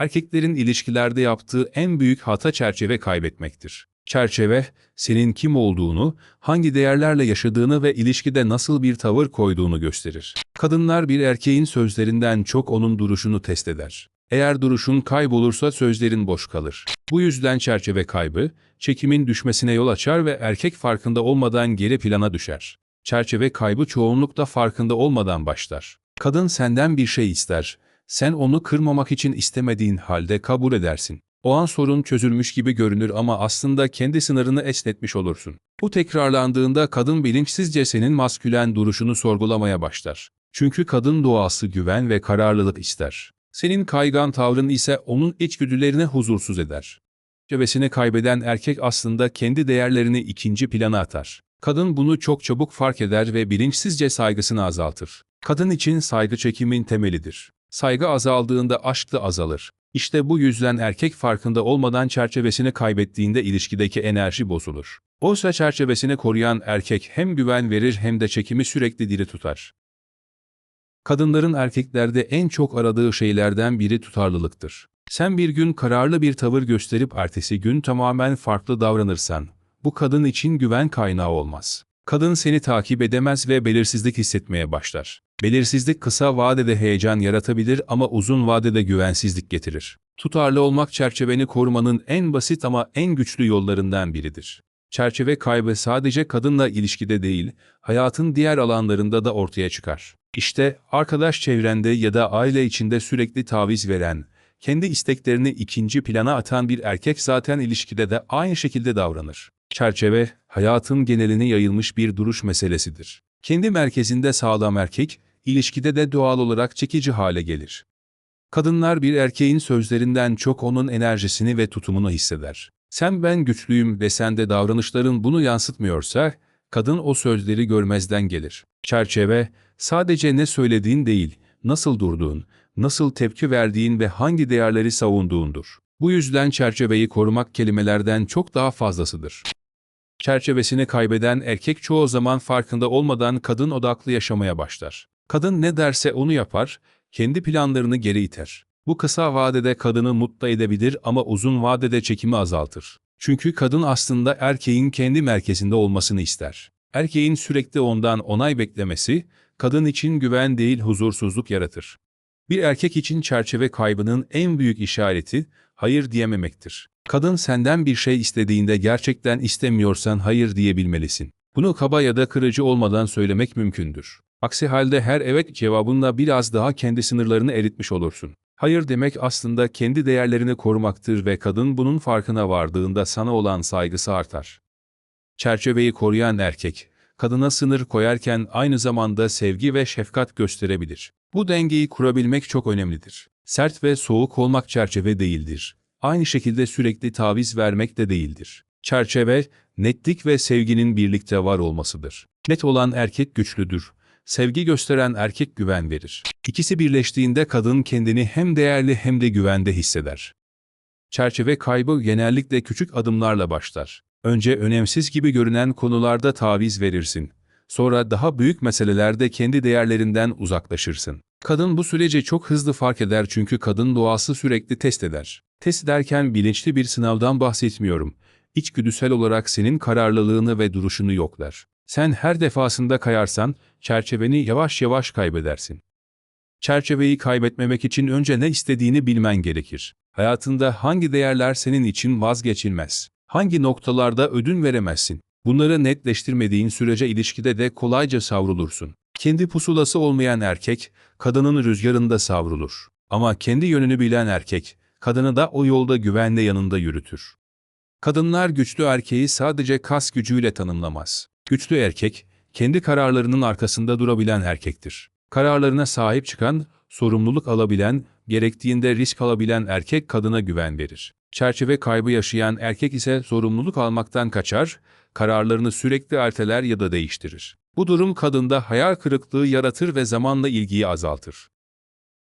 Erkeklerin ilişkilerde yaptığı en büyük hata çerçeve kaybetmektir. Çerçeve, senin kim olduğunu, hangi değerlerle yaşadığını ve ilişkide nasıl bir tavır koyduğunu gösterir. Kadınlar bir erkeğin sözlerinden çok onun duruşunu test eder. Eğer duruşun kaybolursa sözlerin boş kalır. Bu yüzden çerçeve kaybı, çekimin düşmesine yol açar ve erkek farkında olmadan geri plana düşer. Çerçeve kaybı çoğunlukla farkında olmadan başlar. Kadın senden bir şey ister. Sen onu kırmamak için istemediğin halde kabul edersin. O an sorun çözülmüş gibi görünür ama aslında kendi sınırını esnetmiş olursun. Bu tekrarlandığında kadın bilinçsizce senin maskülen duruşunu sorgulamaya başlar. Çünkü kadın doğası güven ve kararlılık ister. Senin kaygan tavrın ise onun içgüdülerini huzursuz eder. Cevesini kaybeden erkek aslında kendi değerlerini ikinci plana atar. Kadın bunu çok çabuk fark eder ve bilinçsizce saygısını azaltır. Kadın için saygı çekimin temelidir. Saygı azaldığında aşk da azalır. İşte bu yüzden erkek farkında olmadan çerçevesini kaybettiğinde ilişkideki enerji bozulur. Oysa çerçevesini koruyan erkek hem güven verir hem de çekimi sürekli diri tutar. Kadınların erkeklerde en çok aradığı şeylerden biri tutarlılıktır. Sen bir gün kararlı bir tavır gösterip ertesi gün tamamen farklı davranırsan, bu kadın için güven kaynağı olmaz. Kadın seni takip edemez ve belirsizlik hissetmeye başlar. Belirsizlik kısa vadede heyecan yaratabilir ama uzun vadede güvensizlik getirir. Tutarlı olmak çerçeveni korumanın en basit ama en güçlü yollarından biridir. Çerçeve kaybı sadece kadınla ilişkide değil, hayatın diğer alanlarında da ortaya çıkar. İşte arkadaş çevrende ya da aile içinde sürekli taviz veren, kendi isteklerini ikinci plana atan bir erkek zaten ilişkide de aynı şekilde davranır. Çerçeve, hayatın geneline yayılmış bir duruş meselesidir. Kendi merkezinde sağlam erkek, ilişkide de doğal olarak çekici hale gelir. Kadınlar bir erkeğin sözlerinden çok onun enerjisini ve tutumunu hisseder. Sen ben güçlüyüm ve sende davranışların bunu yansıtmıyorsa, kadın o sözleri görmezden gelir. Çerçeve, sadece ne söylediğin değil, nasıl durduğun, nasıl tepki verdiğin ve hangi değerleri savunduğundur. Bu yüzden çerçeveyi korumak kelimelerden çok daha fazlasıdır. Çerçevesini kaybeden erkek çoğu zaman farkında olmadan kadın odaklı yaşamaya başlar. Kadın ne derse onu yapar, kendi planlarını geri iter. Bu kısa vadede kadını mutlu edebilir ama uzun vadede çekimi azaltır. Çünkü kadın aslında erkeğin kendi merkezinde olmasını ister. Erkeğin sürekli ondan onay beklemesi, kadın için güven değil huzursuzluk yaratır. Bir erkek için çerçeve kaybının en büyük işareti, hayır diyememektir. Kadın senden bir şey istediğinde gerçekten istemiyorsan hayır diyebilmelisin. Bunu kaba ya da kırıcı olmadan söylemek mümkündür. Aksi halde her evet cevabınla biraz daha kendi sınırlarını eritmiş olursun. Hayır demek aslında kendi değerlerini korumaktır ve kadın bunun farkına vardığında sana olan saygısı artar. Çerçeveyi koruyan erkek, kadına sınır koyarken aynı zamanda sevgi ve şefkat gösterebilir. Bu dengeyi kurabilmek çok önemlidir. Sert ve soğuk olmak çerçeve değildir. Aynı şekilde sürekli taviz vermek de değildir. Çerçeve, netlik ve sevginin birlikte var olmasıdır. Net olan erkek güçlüdür. Sevgi gösteren erkek güven verir. İkisi birleştiğinde kadın kendini hem değerli hem de güvende hisseder. Çerçeve kaybı genellikle küçük adımlarla başlar. Önce önemsiz gibi görünen konularda taviz verirsin. Sonra daha büyük meselelerde kendi değerlerinden uzaklaşırsın. Kadın bu süreci çok hızlı fark eder çünkü kadın doğası sürekli test eder. Test ederken bilinçli bir sınavdan bahsetmiyorum. İçgüdüsel olarak senin kararlılığını ve duruşunu yoklar. Sen her defasında kayarsan, çerçeveni yavaş yavaş kaybedersin. Çerçeveyi kaybetmemek için önce ne istediğini bilmen gerekir. Hayatında hangi değerler senin için vazgeçilmez? Hangi noktalarda ödün veremezsin? Bunları netleştirmediğin sürece ilişkide de kolayca savrulursun. Kendi pusulası olmayan erkek, kadının rüzgarında savrulur. Ama kendi yönünü bilen erkek, kadını da o yolda güvenle yanında yürütür. Kadınlar güçlü erkeği sadece kas gücüyle tanımlamaz. Güçlü erkek, kendi kararlarının arkasında durabilen erkektir. Kararlarına sahip çıkan, sorumluluk alabilen, gerektiğinde risk alabilen erkek kadına güven verir. Çerçeve kaybı yaşayan erkek ise sorumluluk almaktan kaçar, kararlarını sürekli erteler ya da değiştirir. Bu durum kadında hayal kırıklığı yaratır ve zamanla ilgiyi azaltır.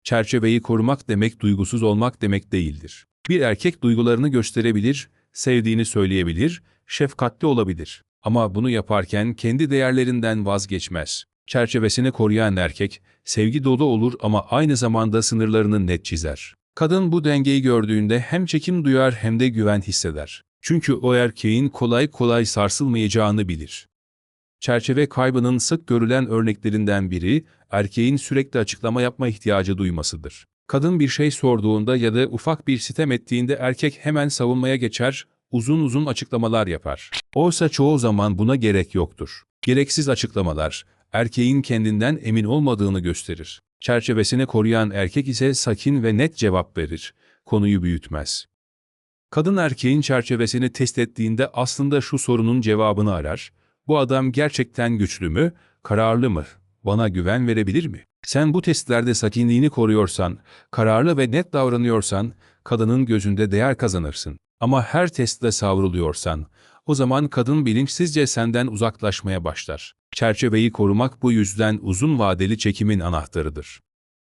Çerçeveyi korumak demek duygusuz olmak demek değildir. Bir erkek duygularını gösterebilir, sevdiğini söyleyebilir, şefkatli olabilir. Ama bunu yaparken kendi değerlerinden vazgeçmez. Çerçevesini koruyan erkek, sevgi dolu olur ama aynı zamanda sınırlarını net çizer. Kadın bu dengeyi gördüğünde hem çekim duyar hem de güven hisseder. Çünkü o erkeğin kolay kolay sarsılmayacağını bilir. Çerçeve kaybının sık görülen örneklerinden biri, erkeğin sürekli açıklama yapma ihtiyacı duymasıdır. Kadın bir şey sorduğunda ya da ufak bir sitem ettiğinde erkek hemen savunmaya geçer, uzun uzun açıklamalar yapar. Oysa çoğu zaman buna gerek yoktur. Gereksiz açıklamalar, erkeğin kendinden emin olmadığını gösterir. Çerçevesini koruyan erkek ise sakin ve net cevap verir. Konuyu büyütmez. Kadın erkeğin çerçevesini test ettiğinde aslında şu sorunun cevabını arar. Bu adam gerçekten güçlü mü, kararlı mı, bana güven verebilir mi? Sen bu testlerde sakinliğini koruyorsan, kararlı ve net davranıyorsan, kadının gözünde değer kazanırsın. Ama her testte savruluyorsan, o zaman kadın bilinçsizce senden uzaklaşmaya başlar. Çerçeveyi korumak bu yüzden uzun vadeli çekimin anahtarıdır.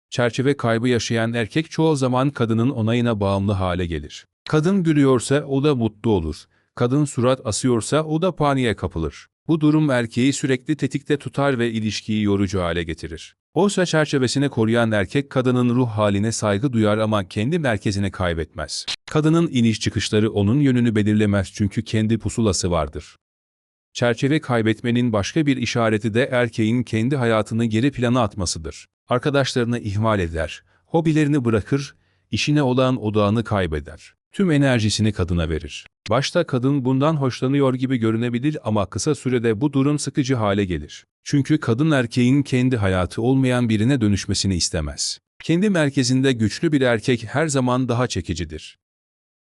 Çerçeve kaybı yaşayan erkek çoğu zaman kadının onayına bağımlı hale gelir. Kadın gülüyorsa o da mutlu olur. Kadın surat asıyorsa o da paniğe kapılır. Bu durum erkeği sürekli tetikte tutar ve ilişkiyi yorucu hale getirir. Oysa çerçevesini koruyan erkek kadının ruh haline saygı duyar ama kendi merkezini kaybetmez. Kadının iniş çıkışları onun yönünü belirlemez çünkü kendi pusulası vardır. Çerçeve kaybetmenin başka bir işareti de erkeğin kendi hayatını geri plana atmasıdır. Arkadaşlarını ihmal eder, hobilerini bırakır, işine olan odağını kaybeder. Tüm enerjisini kadına verir. Başta kadın bundan hoşlanıyor gibi görünebilir ama kısa sürede bu durum sıkıcı hale gelir. Çünkü kadın erkeğin kendi hayatı olmayan birine dönüşmesini istemez. Kendi merkezinde güçlü bir erkek her zaman daha çekicidir.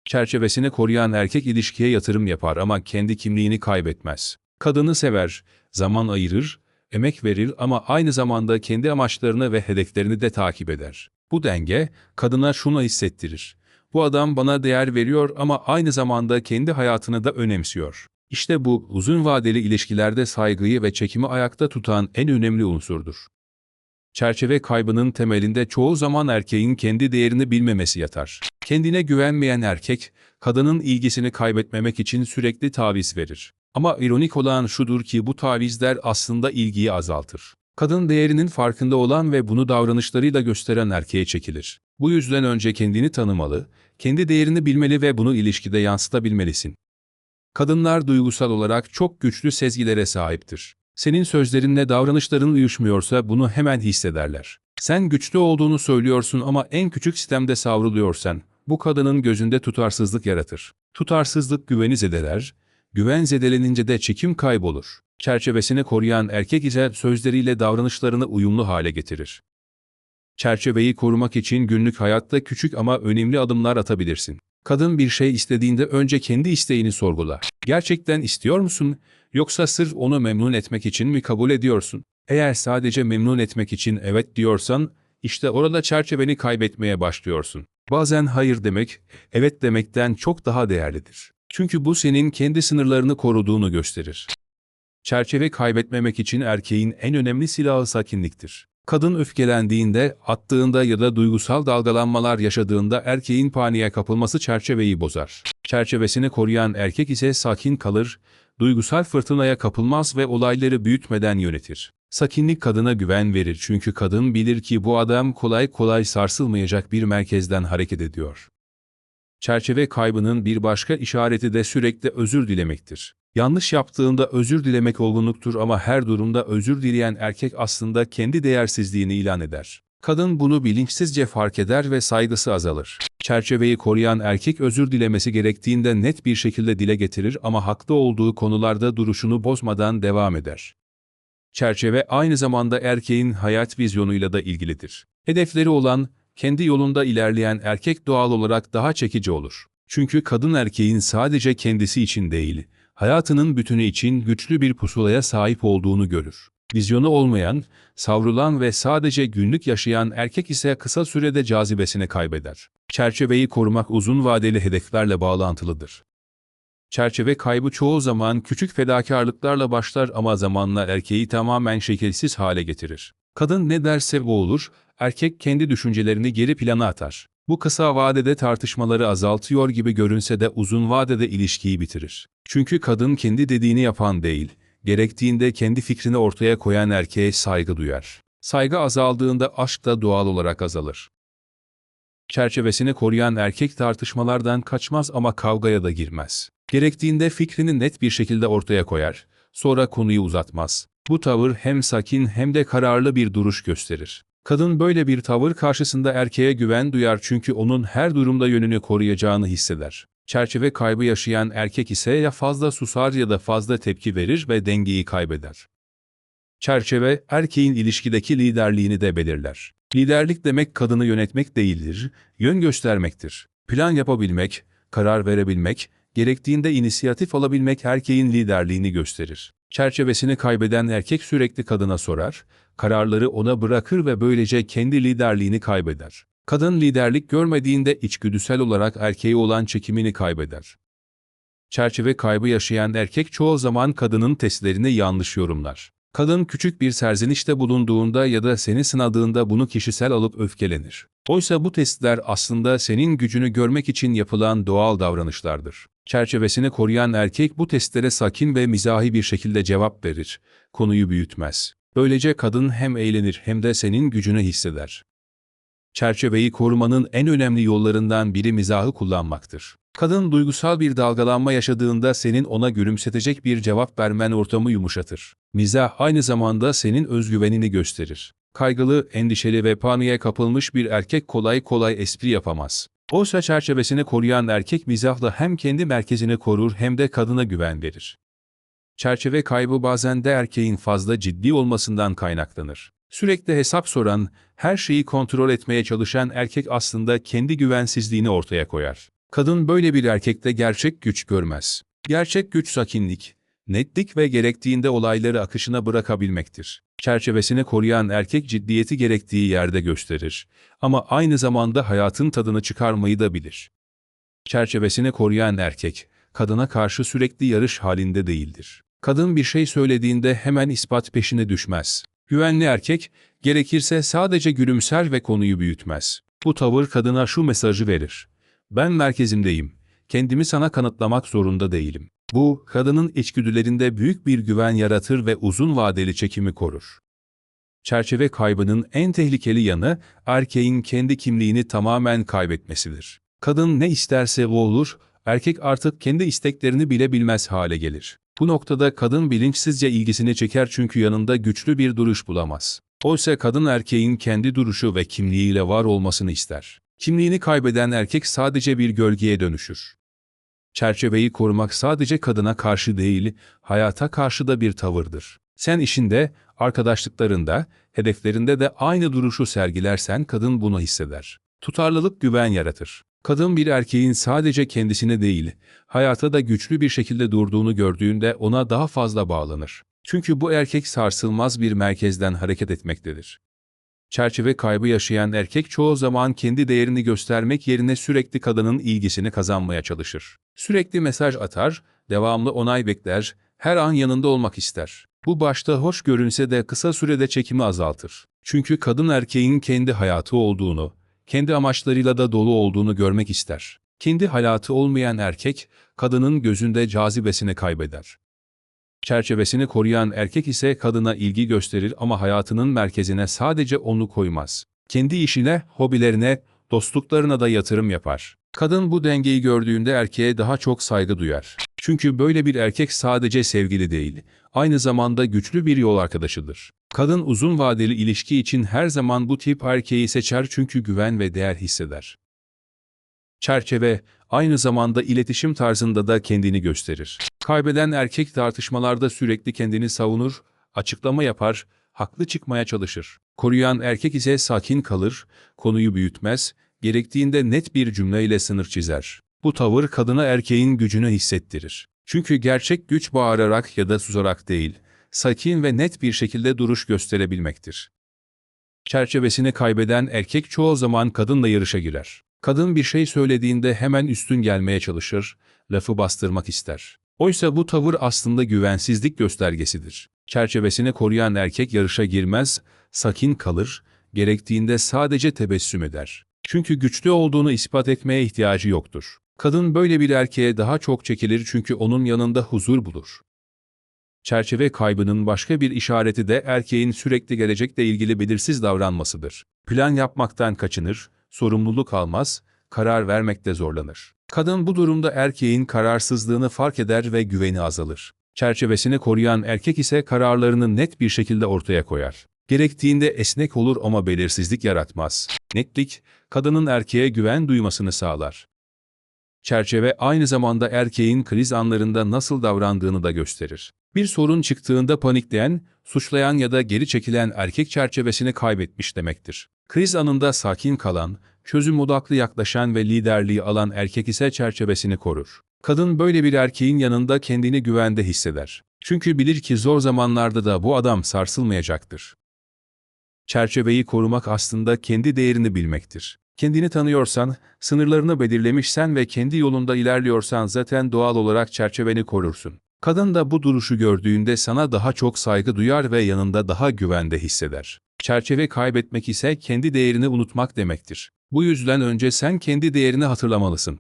Çerçevesini koruyan erkek ilişkiye yatırım yapar ama kendi kimliğini kaybetmez. Kadını sever, zaman ayırır, emek verir ama aynı zamanda kendi amaçlarını ve hedeflerini de takip eder. Bu denge, kadına şunu hissettirir. Bu adam bana değer veriyor ama aynı zamanda kendi hayatını da önemsiyor. İşte bu, uzun vadeli ilişkilerde saygıyı ve çekimi ayakta tutan en önemli unsurdur. Çerçeve kaybının temelinde çoğu zaman erkeğin kendi değerini bilmemesi yatar. Kendine güvenmeyen erkek, kadının ilgisini kaybetmemek için sürekli taviz verir. Ama ironik olan şudur ki bu tavizler aslında ilgiyi azaltır. Kadın değerinin farkında olan ve bunu davranışlarıyla gösteren erkeğe çekilir. Bu yüzden önce kendini tanımalı, kendi değerini bilmeli ve bunu ilişkide yansıtabilmelisin. Kadınlar duygusal olarak çok güçlü sezgilere sahiptir. Senin sözlerinle davranışların uyuşmuyorsa bunu hemen hissederler. Sen güçlü olduğunu söylüyorsun ama en küçük sistemde savruluyorsan, bu kadının gözünde tutarsızlık yaratır. Tutarsızlık güveni zedeler, güven zedelenince de çekim kaybolur. Çerçevesini koruyan erkek ise sözleriyle davranışlarını uyumlu hale getirir. Çerçeveyi korumak için günlük hayatta küçük ama önemli adımlar atabilirsin. Kadın bir şey istediğinde önce kendi isteğini sorgula. Gerçekten istiyor musun? Yoksa sırf onu memnun etmek için mi kabul ediyorsun? Eğer sadece memnun etmek için evet diyorsan, işte orada çerçeveni kaybetmeye başlıyorsun. Bazen hayır demek, evet demekten çok daha değerlidir. Çünkü bu senin kendi sınırlarını koruduğunu gösterir. Çerçeve kaybetmemek için erkeğin en önemli silahı sakinliktir. Kadın öfkelendiğinde, attığında ya da duygusal dalgalanmalar yaşadığında erkeğin paniğe kapılması çerçeveyi bozar. Çerçevesini koruyan erkek ise sakin kalır, duygusal fırtınaya kapılmaz ve olayları büyütmeden yönetir. Sakinlik kadına güven verir çünkü kadın bilir ki bu adam kolay kolay sarsılmayacak bir merkezden hareket ediyor. Çerçeve kaybının bir başka işareti de sürekli özür dilemektir. Yanlış yaptığında özür dilemek olgunluktur ama her durumda özür dileyen erkek aslında kendi değersizliğini ilan eder. Kadın bunu bilinçsizce fark eder ve saygısı azalır. Çerçeveyi koruyan erkek özür dilemesi gerektiğinde net bir şekilde dile getirir ama haklı olduğu konularda duruşunu bozmadan devam eder. Çerçeve aynı zamanda erkeğin hayat vizyonuyla da ilgilidir. Hedefleri olan, kendi yolunda ilerleyen erkek doğal olarak daha çekici olur. Çünkü kadın erkeğin sadece kendisi için değil, hayatının bütünü için güçlü bir pusulaya sahip olduğunu görür. Vizyonu olmayan, savrulan ve sadece günlük yaşayan erkek ise kısa sürede cazibesini kaybeder. Çerçeveyi korumak uzun vadeli hedeflerle bağlantılıdır. Çerçeve kaybı çoğu zaman küçük fedakarlıklarla başlar ama zamanla erkeği tamamen şekilsiz hale getirir. Kadın ne derse o olur, erkek kendi düşüncelerini geri plana atar. Bu kısa vadede tartışmaları azaltıyor gibi görünse de uzun vadede ilişkiyi bitirir. Çünkü kadın kendi dediğini yapan değil, gerektiğinde kendi fikrini ortaya koyan erkeğe saygı duyar. Saygı azaldığında aşk da doğal olarak azalır. Çerçevesini koruyan erkek tartışmalardan kaçmaz ama kavgaya da girmez. Gerektiğinde fikrini net bir şekilde ortaya koyar, sonra konuyu uzatmaz. Bu tavır hem sakin hem de kararlı bir duruş gösterir. Kadın böyle bir tavır karşısında erkeğe güven duyar çünkü onun her durumda yönünü koruyacağını hisseder. Çerçeve kaybı yaşayan erkek ise ya fazla susar ya da fazla tepki verir ve dengeyi kaybeder. Çerçeve, erkeğin ilişkideki liderliğini de belirler. Liderlik demek kadını yönetmek değildir, yön göstermektir. Plan yapabilmek, karar verebilmek, gerektiğinde inisiyatif alabilmek erkeğin liderliğini gösterir. Çerçevesini kaybeden erkek sürekli kadına sorar, kararları ona bırakır ve böylece kendi liderliğini kaybeder. Kadın liderlik görmediğinde içgüdüsel olarak erkeğe olan çekimini kaybeder. Çerçeve kaybı yaşayan erkek çoğu zaman kadının testlerini yanlış yorumlar. Kadın küçük bir serzenişte bulunduğunda ya da seni sınadığında bunu kişisel alıp öfkelenir. Oysa bu testler aslında senin gücünü görmek için yapılan doğal davranışlardır. Çerçevesini koruyan erkek bu testlere sakin ve mizahi bir şekilde cevap verir. Konuyu büyütmez. Böylece kadın hem eğlenir hem de senin gücünü hisseder. Çerçeveyi korumanın en önemli yollarından biri mizahı kullanmaktır. Kadın duygusal bir dalgalanma yaşadığında senin ona gülümsetecek bir cevap vermen ortamı yumuşatır. Mizah aynı zamanda senin özgüvenini gösterir. Kaygılı, endişeli ve paniğe kapılmış bir erkek kolay kolay espri yapamaz. Oysa çerçevesini koruyan erkek mizahla hem kendi merkezini korur hem de kadına güven verir. Çerçeve kaybı bazen de erkeğin fazla ciddi olmasından kaynaklanır. Sürekli hesap soran, her şeyi kontrol etmeye çalışan erkek aslında kendi güvensizliğini ortaya koyar. Kadın böyle bir erkekte gerçek güç görmez. Gerçek güç sakinlik, netlik ve gerektiğinde olayları akışına bırakabilmektir. Çerçevesini koruyan erkek ciddiyeti gerektiği yerde gösterir ama aynı zamanda hayatın tadını çıkarmayı da bilir. Çerçevesini koruyan erkek, kadına karşı sürekli yarış halinde değildir. Kadın bir şey söylediğinde hemen ispat peşine düşmez. Güvenli erkek, gerekirse sadece gülümser ve konuyu büyütmez. Bu tavır kadına şu mesajı verir. Ben merkezimdeyim. Kendimi sana kanıtlamak zorunda değilim. Bu, kadının içgüdülerinde büyük bir güven yaratır ve uzun vadeli çekimi korur. Çerçeve kaybının en tehlikeli yanı, erkeğin kendi kimliğini tamamen kaybetmesidir. Kadın ne isterse o olur, erkek artık kendi isteklerini bile bilmez hale gelir. Bu noktada kadın bilinçsizce ilgisini çeker çünkü yanında güçlü bir duruş bulamaz. Oysa kadın erkeğin kendi duruşu ve kimliğiyle var olmasını ister. Kimliğini kaybeden erkek sadece bir gölgeye dönüşür. Çerçeveyi korumak sadece kadına karşı değil, hayata karşı da bir tavırdır. Sen işinde, arkadaşlıklarında, hedeflerinde de aynı duruşu sergilersen kadın bunu hisseder. Tutarlılık güven yaratır. Kadın bir erkeğin sadece kendisine değil, hayata da güçlü bir şekilde durduğunu gördüğünde ona daha fazla bağlanır. Çünkü bu erkek sarsılmaz bir merkezden hareket etmektedir. Çerçeve kaybı yaşayan erkek çoğu zaman kendi değerini göstermek yerine sürekli kadının ilgisini kazanmaya çalışır. Sürekli mesaj atar, devamlı onay bekler, her an yanında olmak ister. Bu başta hoş görünse de kısa sürede çekimi azaltır. Çünkü kadın erkeğin kendi hayatı olduğunu, kendi amaçlarıyla da dolu olduğunu görmek ister. Kendi hayatı olmayan erkek, kadının gözünde cazibesini kaybeder. Çerçevesini koruyan erkek ise kadına ilgi gösterir ama hayatının merkezine sadece onu koymaz. Kendi işine, hobilerine, dostluklarına da yatırım yapar. Kadın bu dengeyi gördüğünde erkeğe daha çok saygı duyar. Çünkü böyle bir erkek sadece sevgili değil, aynı zamanda güçlü bir yol arkadaşıdır. Kadın uzun vadeli ilişki için her zaman bu tip erkeği seçer çünkü güven ve değer hisseder. Çerçeve, aynı zamanda iletişim tarzında da kendini gösterir. Kaybeden erkek tartışmalarda sürekli kendini savunur, açıklama yapar, haklı çıkmaya çalışır. Koruyan erkek ise sakin kalır, konuyu büyütmez, gerektiğinde net bir cümleyle sınır çizer. Bu tavır kadına erkeğin gücünü hissettirir. Çünkü gerçek güç bağırarak ya da susarak değil, sakin ve net bir şekilde duruş gösterebilmektir. Çerçevesini kaybeden erkek çoğu zaman kadınla yarışa girer. Kadın bir şey söylediğinde hemen üstün gelmeye çalışır, lafı bastırmak ister. Oysa bu tavır aslında güvensizlik göstergesidir. Çerçevesini koruyan erkek yarışa girmez, sakin kalır, gerektiğinde sadece tebessüm eder. Çünkü güçlü olduğunu ispat etmeye ihtiyacı yoktur. Kadın böyle bir erkeğe daha çok çekilir çünkü onun yanında huzur bulur. Çerçeve kaybının başka bir işareti de erkeğin sürekli gelecekle ilgili belirsiz davranmasıdır. Plan yapmaktan kaçınır, sorumluluk almaz, karar vermekte zorlanır. Kadın bu durumda erkeğin kararsızlığını fark eder ve güveni azalır. Çerçevesini koruyan erkek ise kararlarını net bir şekilde ortaya koyar. Gerektiğinde esnek olur ama belirsizlik yaratmaz. Netlik, kadının erkeğe güven duymasını sağlar. Çerçeve aynı zamanda erkeğin kriz anlarında nasıl davrandığını da gösterir. Bir sorun çıktığında panikleyen, suçlayan ya da geri çekilen erkek çerçevesini kaybetmiş demektir. Kriz anında sakin kalan, çözüm odaklı yaklaşan ve liderliği alan erkek ise çerçevesini korur. Kadın böyle bir erkeğin yanında kendini güvende hisseder. Çünkü bilir ki zor zamanlarda da bu adam sarsılmayacaktır. Çerçeveyi korumak aslında kendi değerini bilmektir. Kendini tanıyorsan, sınırlarını belirlemişsen ve kendi yolunda ilerliyorsan zaten doğal olarak çerçeveni korursun. Kadın da bu duruşu gördüğünde sana daha çok saygı duyar ve yanında daha güvende hisseder. Çerçeve kaybetmek ise kendi değerini unutmak demektir. Bu yüzden önce sen kendi değerini hatırlamalısın.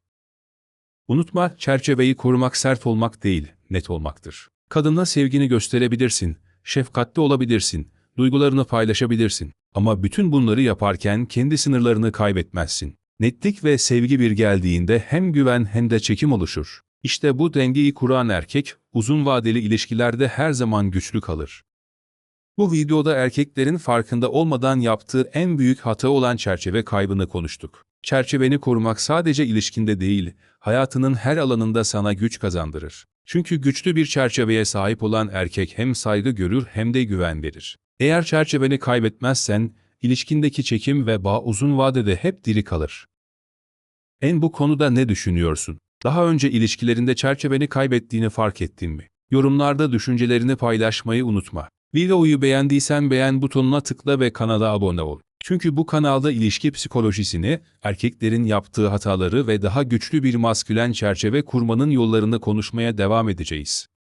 Unutma, çerçeveyi korumak sert olmak değil, net olmaktır. Kadına sevgini gösterebilirsin, şefkatli olabilirsin, duygularını paylaşabilirsin. Ama bütün bunları yaparken kendi sınırlarını kaybetmezsin. Netlik ve sevgi bir geldiğinde hem güven hem de çekim oluşur. İşte bu dengeyi kuran erkek, uzun vadeli ilişkilerde her zaman güçlü kalır. Bu videoda erkeklerin farkında olmadan yaptığı en büyük hata olan çerçeve kaybını konuştuk. Çerçeveni korumak sadece ilişkinde değil, hayatının her alanında sana güç kazandırır. Çünkü güçlü bir çerçeveye sahip olan erkek hem saygı görür hem de güven verir. Eğer çerçeveni kaybetmezsen, ilişkindeki çekim ve bağ uzun vadede hep diri kalır. En bu konuda ne düşünüyorsun? Daha önce ilişkilerinde çerçeveni kaybettiğini fark ettin mi? Yorumlarda düşüncelerini paylaşmayı unutma. Videoyu beğendiysen beğen butonuna tıkla ve kanala abone ol. Çünkü bu kanalda ilişki psikolojisini, erkeklerin yaptığı hataları ve daha güçlü bir maskülen çerçeve kurmanın yollarını konuşmaya devam edeceğiz.